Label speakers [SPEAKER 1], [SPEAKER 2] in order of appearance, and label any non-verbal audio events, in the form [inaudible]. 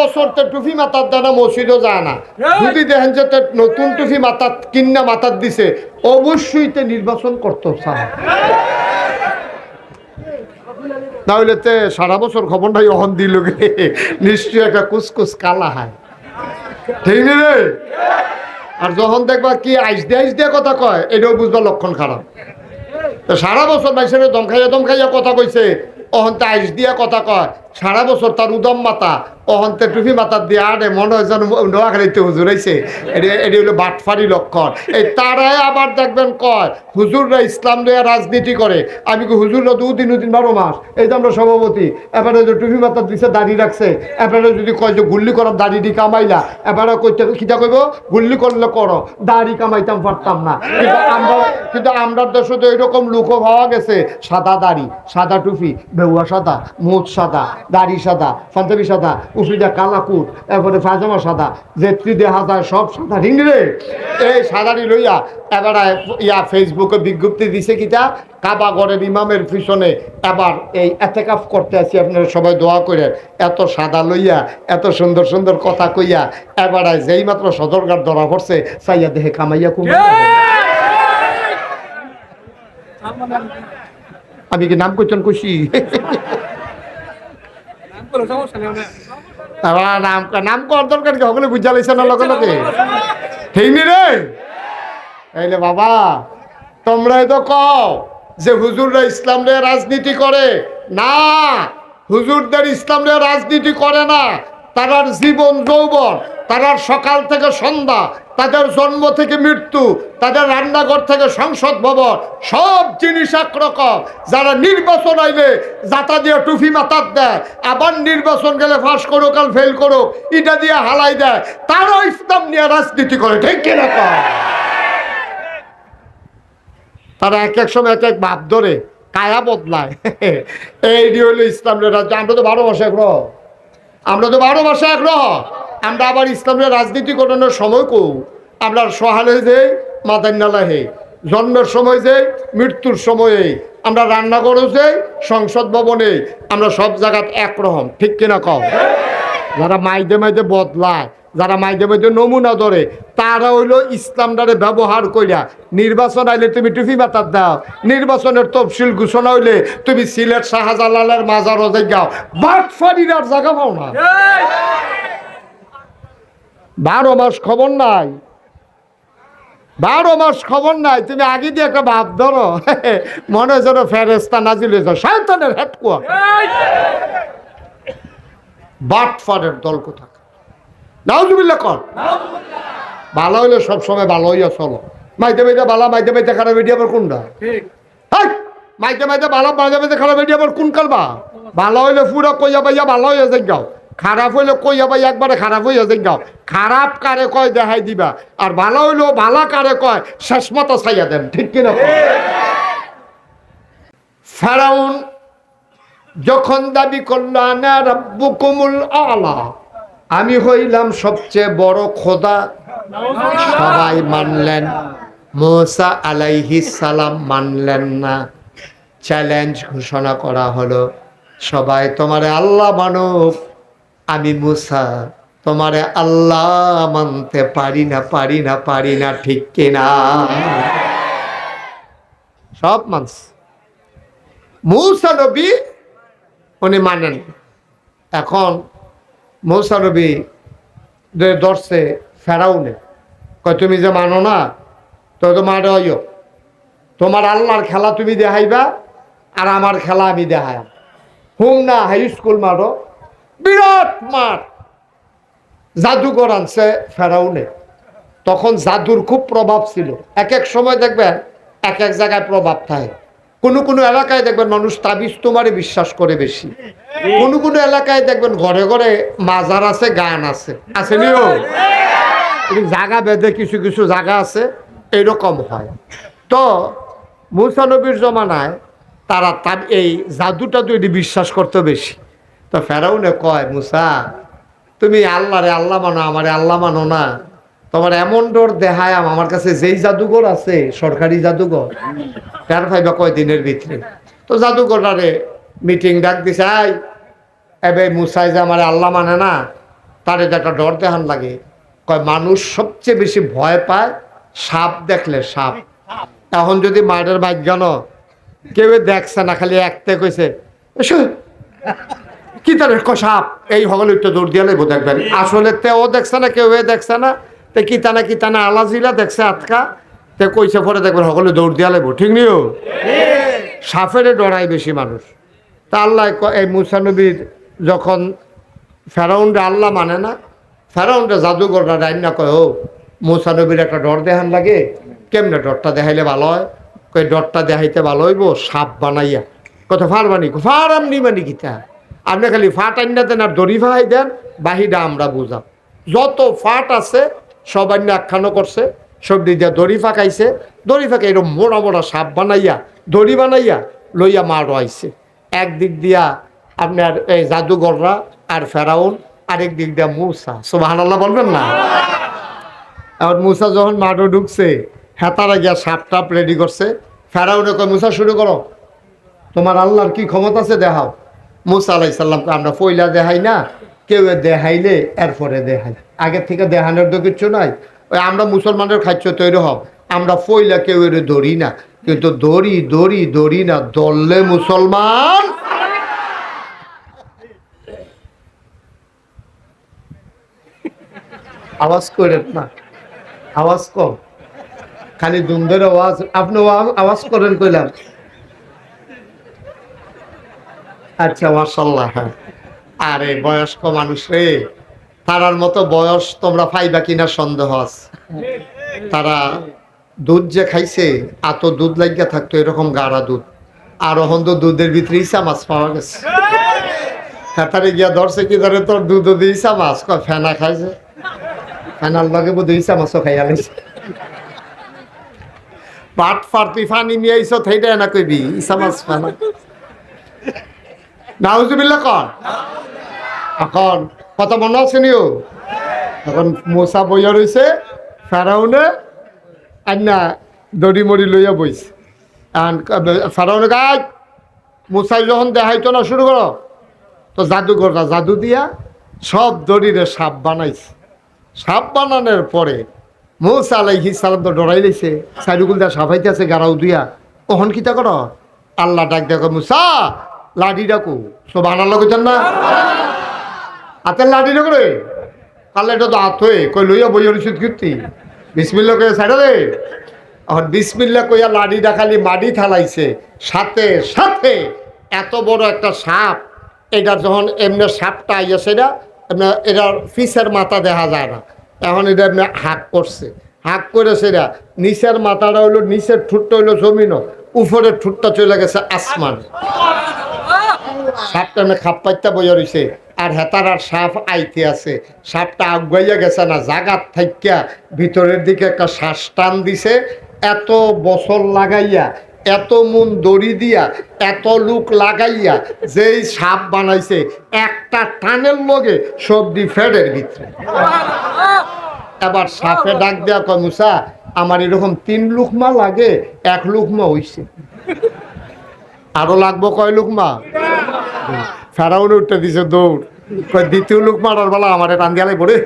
[SPEAKER 1] বছর তো টুপি মাথার দ্বারা মসজিদও যায় না। যদি দেখেন যে নতুন টুপি মাথার কিন্না মাথার দিছে অবশ্যই তে নির্বাচন করতে না হইলে তে সারা বছর খবর নাই অহন দিল নিশ্চয়ই একটা কুসকুস কালা হয়। ঠিক রে? আর যখন দেখবা কি আইস দিয়ে আইস দিয়ে কথা কয় এটাও বুঝবা লক্ষণ খারাপ। তো সারা বছর বাইসের দম খাইয়া দম খাইয়া কথা কইছে অহন্তে আইস দিয়া কথা কয় সারা বছর তার উদম মাতা, অহন্তে টুপি মাতার দিয়ে আরে মনে হয় যেন নোয়াখালীতে হুজুর হয়েছে এটি হলো বাটফারি লক্ষণ। এই তারাই আবার দেখবেন কয়, হুজুররা ইসলাম দিয়ে রাজনীতি করে। আমি কি হুজুররা দুদিন দুদিন বারো মাস। এই যে আমরা সভাপতি, এবারে যে টুপি মাতার দিছে দাড়ি রাখছে, এবারে যদি কয় যে গুল্লি করার দাড়ি দি কামাইলা, এবারে কইতে কিটা কইব, গুল্লি করলে করো, দাড়ি কামাইতাম পারতাম না। কিন্তু আমরা কিন্তু আমরা দেশে তো এরকম লুকো পাওয়া গেছে, সাদা দাড়ি, সাদা টুপি বেউয়া সাদা মুখ সাদা। দাড়ি সাদা পাঞ্জাবি সাদা উফিদা কালাকুট এরপরে পাজামা সাদা জেত্রি দেখা যায় সব সাদা ঠিক নি রে? এই সাদারি লইয়া এবারে ইয়া ফেসবুকে বিজ্ঞপ্তি দিছে কিটা কাবাগরের ইমামের পিছনে এবার এই এতেকাফ করতে আছি আপনারা সবাই দোয়া করে এত সাদা লইয়া এত সুন্দর সুন্দর কথা কইয়া এবারে যেই মাত্র সদরকার ধরা পড়ছে চাইয়া দেহে কামাইয়া কুমাইয়া আমি কি নাম করছেন খুশি নাম নাম কর দরকার কি? বুঝা নি রে? এইলে বাবা, তোমরাই তো কও যে হুজুররা ইসলাম নিয়ে রাজনীতি করে। না, হুজুরদের ইসলাম নিয়ে রাজনীতি করে না। তারার জীবন যৌবন, তারার সকাল থেকে সন্ধ্যা তাদের জন্ম থেকে মৃত্যু, তাদের রান্নাঘর থেকে সংসদ ভবন, সব জিনিস একরকম। যারা নির্বাচন আইলে যাতা দিয়ে টুফি মাথার দেয়, আবার নির্বাচন গেলে ফাঁস করুক আর ফেল করুক এটা দিয়ে হালাই দেয় তারাও ইসলাম নিয়ে রাজনীতি করে, ঠিক কিনা? তারা এক এক সময় এক এক ভাব ধরে কায়া বদলায়। এইটি হলো ইসলামের রাজ্য আমরা তো বারো মাসে একগ্রহ আমরা তো বারো মাসে একগ্রহ আমরা আবার ইসলামের রাজনীতি করানোর সময় কো আমরা সহালে যে মাদার নালা হে জন্মের সময় যে মৃত্যুর সময়ে আমরা রান্নাঘরও যে সংসদ ভবনে আমরা সব জায়গাত একরকম ঠিক কিনা কও? যারা মাইদে মাইদে বদলায় যারা মাইদে মাইদে নমুনা ধরে তারা হইল ইসলামটারে ব্যবহার কইরা নির্বাচন আইলে তুমি টুপি মাতার দাও নির্বাচনের তফসিল ঘোষণা হইলে তুমি সিলেট শাহজালালের মাজারও যাও বাটফারির আর জায়গা পাও না। বারো মাস খবর নাই। বারো মাস খবর নাই তুমি আগে দিয়ে একটা ভাব ধরো। [laughs] মনে হয় যেন ফেরেস্তা নাজিল হয়েছে। শয়তানের হেটকুয়া বাটফারের দল কোথায় নাউজুবিল্লা কর। ভালো হইলে সবসময় ভালো হইয়া চলো। মাইতে মাইতে বালা মাইতে মাইতে খারাপ বেটি আবার কোনটা! মাইতে মাইতে বালা মাইতে মাইতে খারাপ বেটি আবার কোন কালবা? ভালো হইলে পুরো কইয়া পাইয়া ভালো হইয়া যাই গাও খারাপ হইলে কইয়া পাইয়া একবারে খারাপ হইয়া গাও। খারাপ কারে কয় দেখাই দিবা? আর ভালো হইলেও ভালা কারে কয় শেষ মতো চাইয়া দেন, ঠিক কিনা? ফেরাউন যখন দাবি করল, আনা রাব্বুকুমুল আলা আমি হইলাম সবচেয়ে বড় খোদা। সবাই মানলেন। মোসা আলাইহি সালাম মানলেন না। চ্যালেঞ্জ ঘোষণা করা হলো, সবাই তোমারে আল্লাহ মানব আমি মুসা, তোমারে আল্লাহ মানতে পারি না পারি না পারি না, ঠিক কিনা? সব মানুষ। মৌসা নবী, উনি মানেন এখন মৌসা নবী ধরছে ফেরাউনে কয়, তুমি যে মানো না, তো তোমার অয় তোমার আল্লাহর খেলা তুমি দেখাইবা, আর আমার খেলা আমি দেখাই হুম না, হাই স্কুল মারো বিরাট মাঠ জাদুঘর আনছে ফেরাউনে। তখন জাদুর খুব প্রভাব ছিল। এক এক সময় দেখবেন, এক এক জায়গায় প্রভাব থাকে। কোনো কোনো এলাকায় দেখবেন মানুষ তাবিজ তোমারে বিশ্বাস করে বেশি। কোনো কোনো এলাকায় দেখবেন ঘরে ঘরে মাজার আছে, গান আছে। আছে জায়গা বেঁধে কিছু কিছু জায়গা আছে, এরকম হয়। তো মুসানবীর জমানায় তারা তার এই জাদুটা তো এটি বিশ্বাস করতে বেশি। তো ফেরাউনে কয়, মুসা, তুমি আল্লাহরে আল্লাহ মানো, আমারে আল্লাহ মানো না। তোমার এমন ডোর দেখায় আমার কাছে যেই জাদুঘর আছে, সরকারি জাদুঘর তার ভাইবা কয় দিনের ভিতরে। তো জাদুঘরারে মিটিং ডাক দিছে আই এবে মুসাই যে আমার আল্লাহ মানে না, তার এটা একটা ডর দেহান লাগে। কয়, মানুষ সবচেয়ে বেশি ভয় পায় সাপ দেখলে সাপ। এখন যদি মায়ের ভাগ্যান কেউ দেখছে না, খালি একতে কইছে কি তার সাপ? এই হগলে একটু দৌড় দিয়ে লেবো দেখবেন। আসলে তেও দেখছে না, কেউ এ দেখছে না। তে কি তানা কি তানা আলাজিলা দেখছে আটকা। তে কইছে পরে দেখবেন সকলে দৌড় দিয়া লেবো ঠিক নিও? সাপেরে ডরায় বেশি মানুষ। তা আল্লাহ এই মুসানবীর যখন ফেরাউন্ডে আল্লাহ মানে না ফেরাউন্ডে জাদুঘরটা রান্না কয়, ও মুসানবীর একটা ডর দেখান লাগে। কেমনে ডরটা দেখাইলে ভালো হয়? কই ডরটা দেখাইতে ভালো হইব সাপ বানাইয়া। কত ফার বানি ফার আমনি বানি কিতা? আপনি খালি ফাট আইনা দেন আর দড়ি ফাহাই দেন বাহিটা আমরা বুঝাম। যত ফাট আছে, সব আইনা আখ্যানো করছে, সব দিক দিয়া দড়ি ফাঁকাইছে। দড়ি ফাঁকা এরকম মোড়া মোড়া সাপ বানাইয়া, দড়ি বানাইয়া লইয়া মারো আইছে একদিক দিয়া আপনার এই জাদুঘররা আর ফেরাউন, আরেক দিক দিয়া মূসা। সোবাহান আল্লাহ বলবেন না? আর মুসা যখন মাঠে ঢুকছে, হেতারা গিয়া সাপ টাপ রেডি করছে। ফেরাউনে কয়, মুসা, শুরু করো। তোমার আল্লাহর কি ক্ষমতা আছে দেখাও। মুসা আলাই সাল্লামকে আমরা পয়লা দেখাই না, কেউ দেখাইলে এরপরে দেখাই। আগের থেকে দেখানোর তো কিচ্ছু নাই। ওই আমরা মুসলমানের খাচ্ছ তৈরি হব আমরা পয়লা কেউ এর ধরি না। কিন্তু দড়ি দড়ি দড়ি না দললে মুসলমান আওয়াজ করেন না, আওয়াজ কম। খালি দুমদের আওয়াজ আপনি আওয়াজ করেন কইলাম। আচ্ছা মার্শাল্লাহ হ্যাঁ আরে, বয়স্ক মানুষ রে। তারার মতো বয়স তোমরা পাইবা কিনা সন্দেহ আছে। তারা দুধ যে খাইছে, এত দুধ লাগিয়া থাকতো, এরকম গাড়া দুধ। আর এখন তো দুধের ভিতরে ইসা মাছ পাওয়া গেছে। হেতারে গিয়া ধরছে কি ধরে তোর দুধ দিয়ে ইসা মাছ। কয়, ফেনা খাইছে। ফেনার লগে বোধ ইসা মাছও খাইয়া লাইছে। পাট ফার তুই ফানি নিয়ে আইস কইবি ইসা মাছ ফেনা। নাউজুবিল্লা কর। এখন কত মনে আছে নিও? এখন মোসা বইয়া রয়েছে ফেরাউনে আর না দড়ি মড়ি লইয়া বইছে। ফেরাউনে গাছ মোসাই যখন দেখাইতো না শুরু করো। তো জাদুঘরটা জাদু দিয়া সব দড়িরে সাপ বানাইছে। সাপ বানানোর পরে মৌসা আলাইহি সালাম তো ডরাই লাইছে সাইডুকুল দিয়া সাফাইতে আছে গারাও দিয়া। ওহন কিতা কর? আল্লাহ ডাক দেখো মুসা লাডি ডাকু। সব আনার কইতেন না? হাতের লাডি ডাকো রে। কালে এটা তো হাত হয়ে কই লইয়া বই রসিদ কীর্তি। বিসমিল্লা কয়ে সাইডা রে এখন বিসমিল্লা কইয়া লাডি ডাকালি মাডি থালাইছে সাথে সাথে এত বড় একটা সাপ, এটা যখন এমনি সাপটা আইয়া সেটা এমনি এটার ফিসের মাথা দেখা যায় না। এখন এটা এমনি হাক করছে। হাক করে সেটা নিচের মাথাটা হইল, নিচের ঠুটটা হইল জমিনও। উপরের ঠুটটা চলে গেছে আসমান। সাপটা এমনি খাপ পাইতা বইয়া রইছে। আর হেতার আর সাপ আইতে আছে। সাপটা আগুয়াইয়া গেছে না, জাগাত থাইকা ভিতরের দিকে একটা শ্বাস টান দিছে। এত বছর লাগাইয়া, এত মন দড়ি দিয়া, এত লুক লাগাইয়া যেই সাপ বানাইছে, একটা টানের লগে সবজি ফেডের ভিতরে। এবার সাপে ডাক দেয়া কয়, মুসা আমার এরকম তিন লুকমা লাগে, এক লুকমা হইছে। আরও লাগবো কয় লুকমা? ফেরাউন উঠতে দিছে দৌড়। দ্বিতীয় লুকমা বেলা আমার টান দিয়ালাই পড়ে